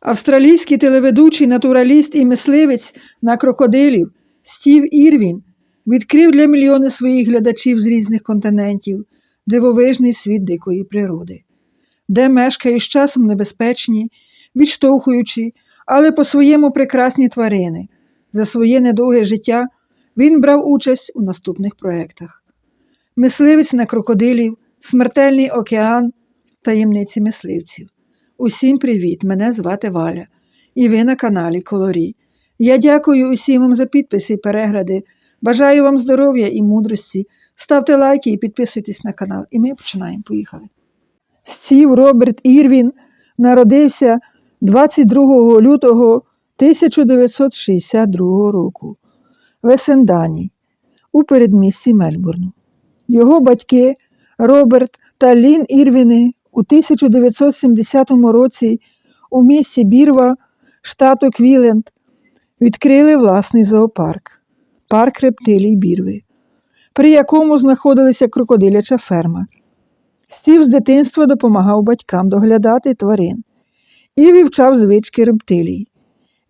Австралійський телеведучий, натураліст і мисливець на крокодилів Стів Ірвін відкрив для мільйони своїх глядачів з різних континентів дивовижний світ дикої природи, де мешкають з часом небезпечні, відштовхуючи, але по-своєму прекрасні тварини. За своє недовге життя він брав участь у наступних проєктах: Мисливець на крокодилів, Смертельний океан, таємниці мисливців. Усім привіт! Мене звати Валя, і ви на каналі Колорі. Я дякую усім вам за підписи і перегляди. Бажаю вам здоров'я і мудрості. Ставте лайки і підписуйтесь на канал. І ми починаємо. Поїхали. Стів Роберт Ірвін народився 22 лютого 1962 року в Есендані у передмісті Мельбурну. Його батьки Роберт та Лін Ірвіни у 1970 році у місті Бірва, штату Квіленд, відкрили власний зоопарк парк рептилій Бірви, при якому знаходилася крокодиляча ферма. Стів з дитинства допомагав батькам доглядати тварин і вивчав звички рептилій.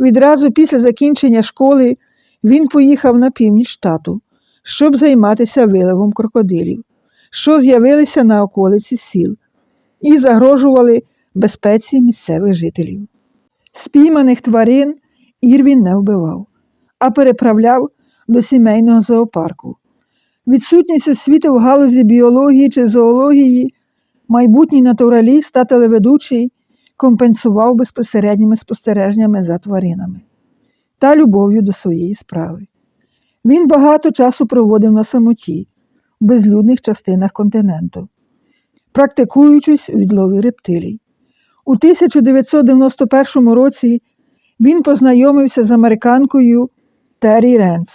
Відразу після закінчення школи він поїхав на північ штату, щоб займатися виловом крокодилів, що з'явилися на околиці сіл і загрожували безпеці місцевих жителів. Спійманих тварин Ірвін не вбивав, а переправляв до сімейного зоопарку. Відсутність освіти в галузі біології чи зоології, майбутній натураліст та телеведучий компенсував безпосередніми спостереженнями за тваринами та любов'ю до своєї справи. Він багато часу проводив на самоті в безлюдних частинах континенту, практикуючись у відлові рептилій. У 1991 році він познайомився з американкою Террі Ренс,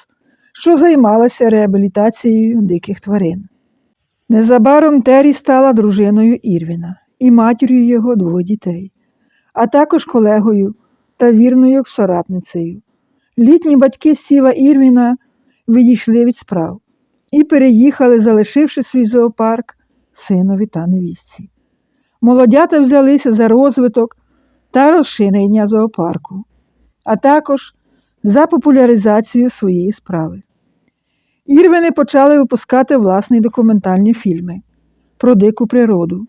що займалася реабілітацією диких тварин. Незабаром Террі стала дружиною Ірвіна і матір'ю його двох дітей, а також колегою та вірною соратницею. Літні батьки Сіва Ірвіна відійшли від справ і переїхали, залишивши свій зоопарк синові та невістці. Молодята взялися за розвиток та розширення зоопарку, а також за популяризацію своєї справи. Ірвини почали випускати власні документальні фільми про дику природу,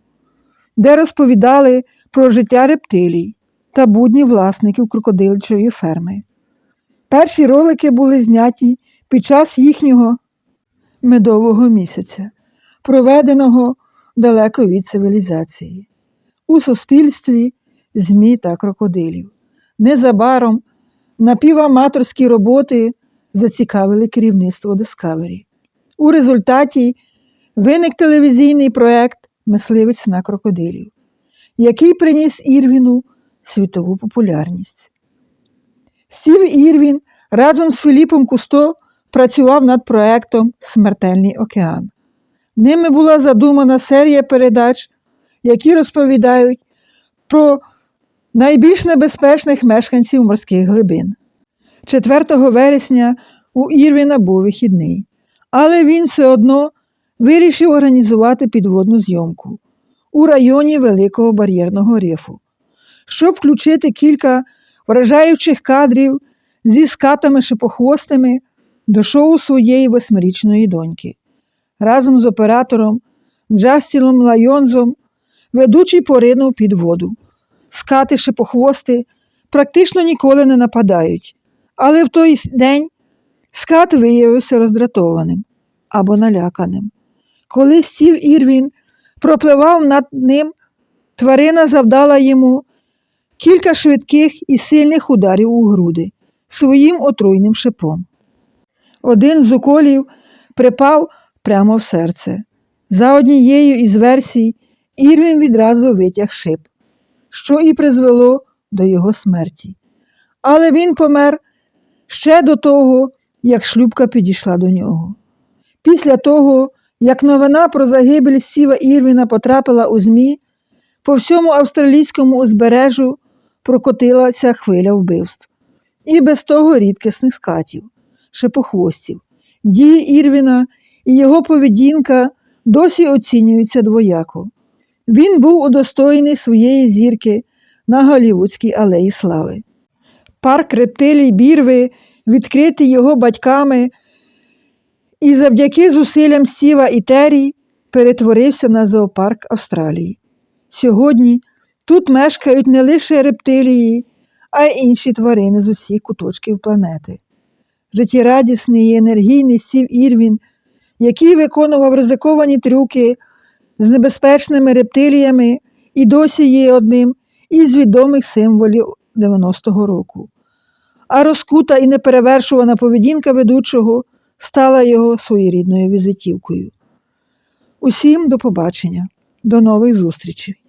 де розповідали про життя рептилій та будні власників крокодильчої ферми. Перші ролики були зняті під час їхнього медового місяця, проведеного далеко від цивілізації, у суспільстві ЗМІ та крокодилів. Незабаром напіваматорські роботи зацікавили керівництво Discovery. У результаті виник телевізійний проект Мисливець на крокодилів, який приніс Ірвіну світову популярність. Стів Ірвін разом з Філіпом Кусто працював над проектом Смертельний океан. Ними була задумана серія передач, які розповідають про найбільш небезпечних мешканців морських глибин. 4 вересня у Ірвіна був вихідний, але він все одно вирішив організувати підводну зйомку у районі Великого бар'єрного рифу, щоб включити кілька вражаючих кадрів зі скатами шипохвостими до шоу своєї восьмирічної доньки. Разом з оператором Джастіном Лайонзом ведучий поринув під воду. Скати шипохвости практично ніколи не нападають, але в той день скат виявився роздратованим або наляканим. Коли стів Ірвін пропливав над ним, тварина завдала йому кілька швидких і сильних ударів у груди своїм отруйним шипом. Один з уколів припав прямо в серце. За однією із версій, Ірвін відразу витяг шип, що і призвело до його смерті. Але він помер ще до того, як шлюбка підійшла до нього. Після того, як новина про загибель Сіва Ірвіна потрапила у ЗМІ, по всьому австралійському узбережжю прокотилася хвиля вбивств. І без того рідкісних скатів, шипохвостів. Дії Ірвіна і його поведінка досі оцінюються двояко. Він був удостоєний своєї зірки на Голівудській алеї Слави. Парк рептилій Бірви, відкритий його батьками, і завдяки зусиллям Стіва і Террі перетворився на зоопарк Австралії. Сьогодні тут мешкають не лише рептилії, а й інші тварини з усіх куточків планети. Життєрадісний і енергійний Стів Ірвін, який виконував ризиковані трюки з небезпечними рептиліями, і досі є одним із відомих символів 90-го року. А розкута і неперевершувана поведінка ведучого стала його своєрідною візитівкою. Усім до побачення, до нових зустрічей!